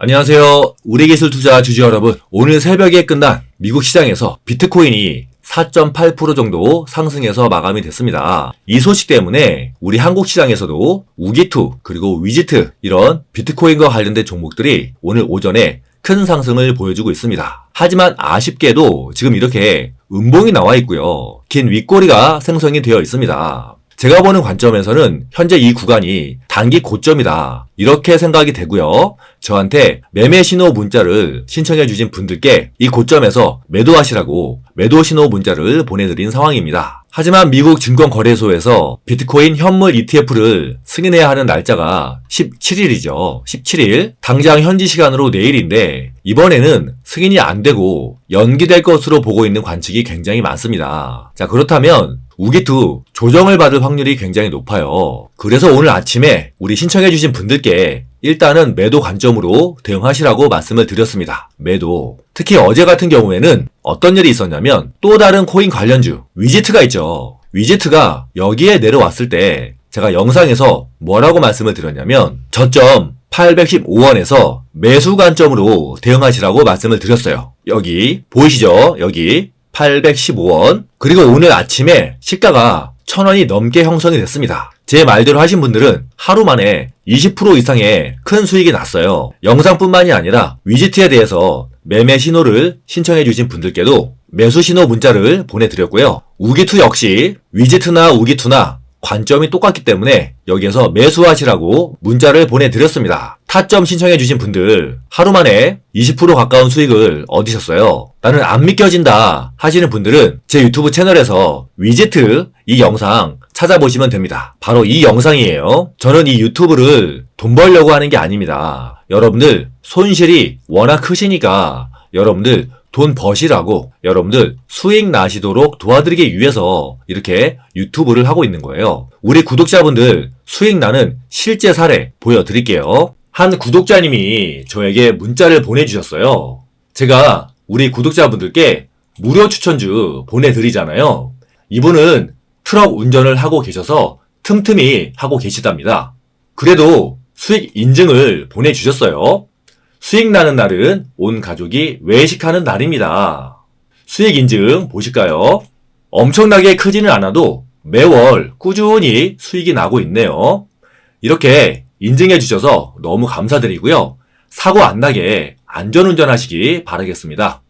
안녕하세요. 우리기술 투자 주주 여러분. 오늘 새벽에 끝난 미국 시장에서 비트코인이 4.8% 정도 상승해서 마감이 됐습니다. 이 소식 때문에 우리 한국 시장에서도 우기투 그리고 위지트 이런 비트코인과 관련된 종목들이 오늘 오전에 큰 상승을 보여주고 있습니다. 하지만 아쉽게도 지금 이렇게 음봉이 나와 있고요. 긴 윗꼬리가 생성이 되어 있습니다. 제가 보는 관점에서는 현재 이 구간이 단기 고점이다. 이렇게 생각이 되고요. 저한테 매매 신호 문자를 신청해 주신 분들께 이 고점에서 매도하시라고 매도 신호 문자를 보내드린 상황입니다. 하지만 미국 증권거래소에서 비트코인 현물 ETF를 승인해야 하는 날짜가 17일이죠. 17일. 당장 현지 시간으로 내일인데 이번에는 승인이 안 되고 연기될 것으로 보고 있는 관측이 굉장히 많습니다. 자, 그렇다면 우기투 조정을 받을 확률이 굉장히 높아요. 그래서 오늘 아침에 우리 신청해주신 분들께 일단은 매도 관점으로 대응하시라고 말씀을 드렸습니다. 매도. 특히 어제 같은 경우에는 어떤 일이 있었냐면 또 다른 코인 관련주 위지트가 있죠. 위지트가 여기에 내려왔을 때 제가 영상에서 뭐라고 말씀을 드렸냐면 저점 815원에서 매수 관점으로 대응하시라고 말씀을 드렸어요. 여기 보이시죠? 여기 815원. 그리고 오늘 아침에 시가가 1000원이 넘게 형성이 됐습니다. 제 말대로 하신 분들은 하루 만에 20% 이상의 큰 수익이 났어요. 영상뿐만이 아니라 위지트에 대해서 매매 신호를 신청해 주신 분들께도 매수 신호 문자를 보내드렸고요. 우기투 역시 위지트나 우기투나 관점이 똑같기 때문에 여기에서 매수하시라고 문자를 보내드렸습니다. 타점 신청해주신 분들 하루 만에 20% 가까운 수익을 얻으셨어요. 나는 안 믿겨진다 하시는 분들은 제 유튜브 채널에서 위지트 이 영상 찾아보시면 됩니다. 바로 이 영상이에요. 저는 이 유튜브를 돈 벌려고 하는 게 아닙니다. 여러분들 손실이 워낙 크시니까 여러분들 돈 버시라고 여러분들 수익 나시도록 도와드리기 위해서 이렇게 유튜브를 하고 있는 거예요. 우리 구독자분들 수익 나는 실제 사례 보여드릴게요. 한 구독자님이 저에게 문자를 보내주셨어요. 제가 우리 구독자분들께 무료 추천주 보내드리잖아요. 이분은 트럭 운전을 하고 계셔서 틈틈이 하고 계시답니다. 그래도 수익 인증을 보내주셨어요. 수익 나는 날은 온 가족이 외식하는 날입니다. 수익 인증 보실까요? 엄청나게 크지는 않아도 매월 꾸준히 수익이 나고 있네요. 이렇게 인증해 주셔서 너무 감사드리고요. 사고 안 나게 안전운전 하시기 바라겠습니다.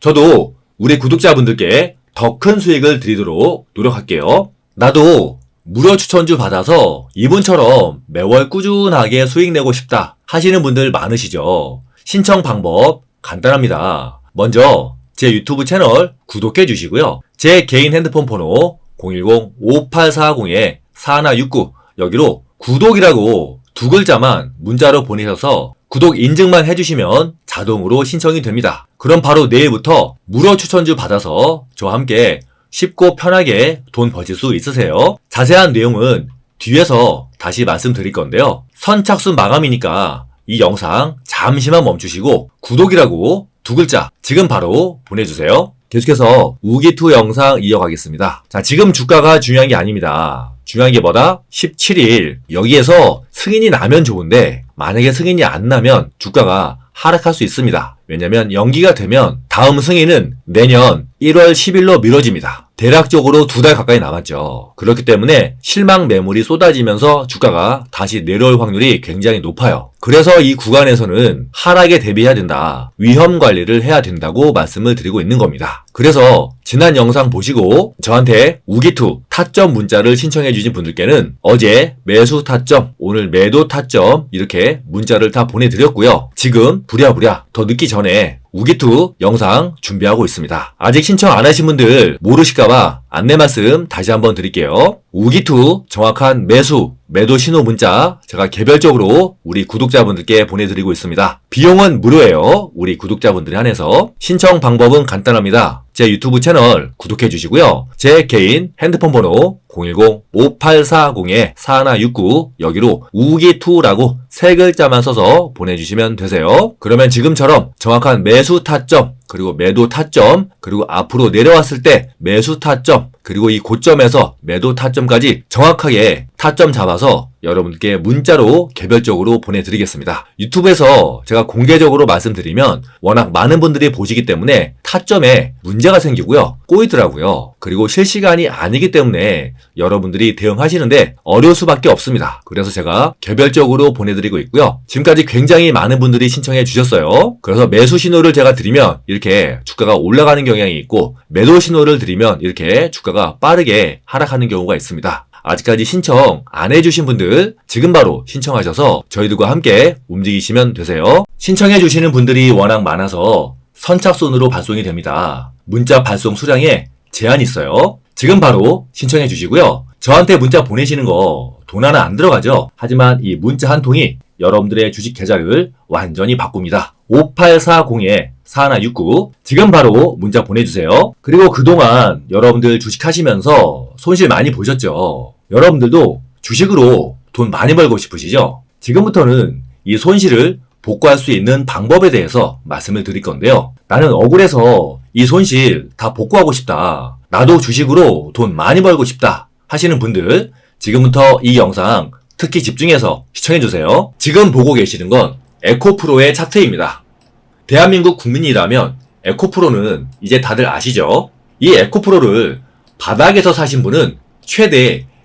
저도 우리 구독자분들께 더 큰 수익을 드리도록 노력할게요. 나도 무료 추천주 받아서 이분처럼 매월 꾸준하게 수익 내고 싶다 하시는 분들 많으시죠? 신청 방법 간단합니다. 먼저 제 유튜브 채널 구독해 주시고요. 제 개인 핸드폰 번호 010-5840-4169 여기로 구독이라고 두 글자만 문자로 보내셔서 구독 인증만 해주시면 자동으로 신청이 됩니다. 그럼 바로 내일부터 무료 추천주 받아서 저와 함께 쉽고 편하게 돈 버실 수 있으세요. 자세한 내용은 뒤에서 다시 말씀드릴 건데요. 선착순 마감이니까 이 영상 잠시만 멈추시고 구독이라고 두 글자 지금 바로 보내주세요. 계속해서 우기투 영상 이어가겠습니다. 자, 지금 주가가 중요한 게 아닙니다. 중요한 게 뭐다? 17일. 여기에서 승인이 나면 좋은데, 만약에 승인이 안 나면 주가가 하락할 수 있습니다. 왜냐면 연기가 되면 다음 승인은 내년 1월 10일로 미뤄집니다. 대략적으로 두 달 가까이 남았죠. 그렇기 때문에 실망 매물이 쏟아지면서 주가가 다시 내려올 확률이 굉장히 높아요. 그래서 이 구간에서는 하락에 대비해야 된다. 위험 관리를 해야 된다고 말씀을 드리고 있는 겁니다. 그래서 지난 영상 보시고 저한테 우기투 타점 문자를 신청해 주신 분들께는 어제 매수 타점, 오늘 매도 타점 이렇게 문자를 다 보내드렸고요. 지금 부랴부랴 더 늦기 전에 우기투 영상 준비하고 있습니다. 아직 신청 안 하신 분들 모르실까봐 안내 말씀 다시 한번 드릴게요. 우기투 정확한 매수, 매도 신호 문자 제가 개별적으로 우리 구독자분들께 보내드리고 있습니다. 비용은 무료예요. 우리 구독자분들에 한해서 신청 방법은 간단합니다. 제 유튜브 채널 구독해 주시고요. 제 개인 핸드폰 번호 010-5840-4169 여기로 우기투라고 세 글자만 써서 보내주시면 되세요. 그러면 지금처럼 정확한 매수 타점 그리고 매도 타점 그리고 앞으로 내려왔을 때 매수 타점 그리고 이 고점에서 매도 타점까지 정확하게 다 타점 잡아서 여러분께 문자로 개별적으로 보내드리겠습니다. 유튜브에서 제가 공개적으로 말씀드리면 워낙 많은 분들이 보시기 때문에 타점에 문제가 생기고요. 꼬이더라고요. 그리고 실시간이 아니기 때문에 여러분들이 대응하시는데 어려울 수밖에 없습니다. 그래서 제가 개별적으로 보내드리고 있고요. 지금까지 굉장히 많은 분들이 신청해 주셨어요. 그래서 매수 신호를 제가 드리면 이렇게 주가가 올라가는 경향이 있고 매도 신호를 드리면 이렇게 주가가 빠르게 하락하는 경우가 있습니다. 아직까지 신청 안 해주신 분들 지금 바로 신청하셔서 저희들과 함께 움직이시면 되세요. 신청해 주시는 분들이 워낙 많아서 선착순으로 발송이 됩니다. 문자 발송 수량에 제한이 있어요. 지금 바로 신청해 주시고요. 저한테 문자 보내시는 거 돈 하나 안 들어가죠. 하지만 이 문자 한 통이 여러분들의 주식 계좌를 완전히 바꿉니다. 5840-4169 지금 바로 문자 보내주세요. 그리고 그동안 여러분들 주식 하시면서 손실 많이 보셨죠? 여러분들도 주식으로 돈 많이 벌고 싶으시죠? 지금부터는 이 손실을 복구할 수 있는 방법에 대해서 말씀을 드릴 건데요. 나는 억울해서 이 손실 다 복구하고 싶다. 나도 주식으로 돈 많이 벌고 싶다. 하시는 분들 지금부터 이 영상 특히 집중해서 시청해주세요. 지금 보고 계시는 건 에코프로의 차트입니다. 대한민국 국민이라면 에코프로는 이제 다들 아시죠? 이 에코프로를 바닥에서 사신 분은 최대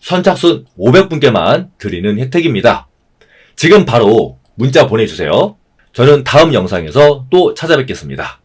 선착순 500분께만 드리는 혜택입니다. 지금 바로 문자 보내주세요. 저는 다음 영상에서 또 찾아뵙겠습니다.